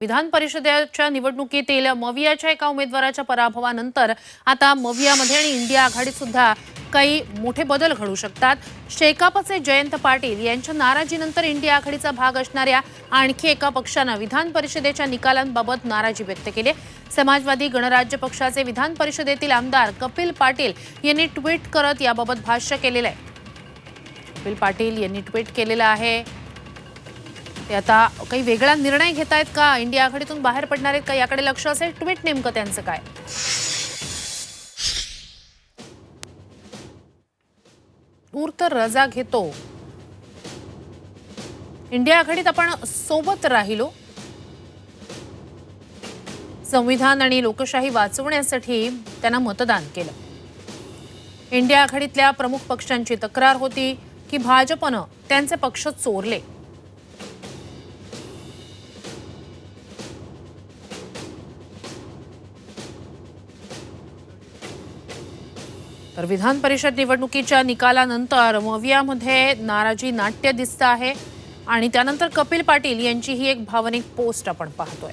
विधान परिषदेच्या निवडणुकीतील मवियाच्या एका उमेदवाराच्या पराभवानंतर आता मवियामध्ये आणि इंडिया आघाडीत सुद्धा काही मोठे बदल घडू शकतात. शेकापचे जयंत पाटील यांच्या नाराजीनंतर इंडिया आघाडीचा भाग असणाऱ्या आणखी एका पक्षानं विधान परिषदेच्या निकालांबाबत नाराजी व्यक्त केली. समाजवादी गणराज्य पक्षाचे विधान परिषदेतील आमदार कपिल पाटील यांनी ट्विट करत याबाबत भाष्य केलेलं आहे. कपिल पाटील यांनी ट्विट केलेलं आहे. ते आता काही वेगळा निर्णय घेत आहेत का? इंडिया आघाडीतून बाहेर पडणार आहेत का? याकडे लक्ष असेल. ट्विट नेमकं त्यांचं काय? दूर रजा घेतो. इंडिया आघाडीत आपण सोबत राहिलो. संविधान आणि लोकशाही वाचवण्यासाठी त्यांना मतदान केलं. इंडिया आघाडीतल्या प्रमुख पक्षांची तक्रार होती की भाजपनं त्यांचे पक्ष चोरले. तर विधान परिषद निवडणुकीच्या निकालानंतर मवियामध्ये नाराजी नाट्य दिसतं आहे आणि त्यानंतर कपिल पाटील यांची ही एक भावनिक पोस्ट आपण पाहतोय.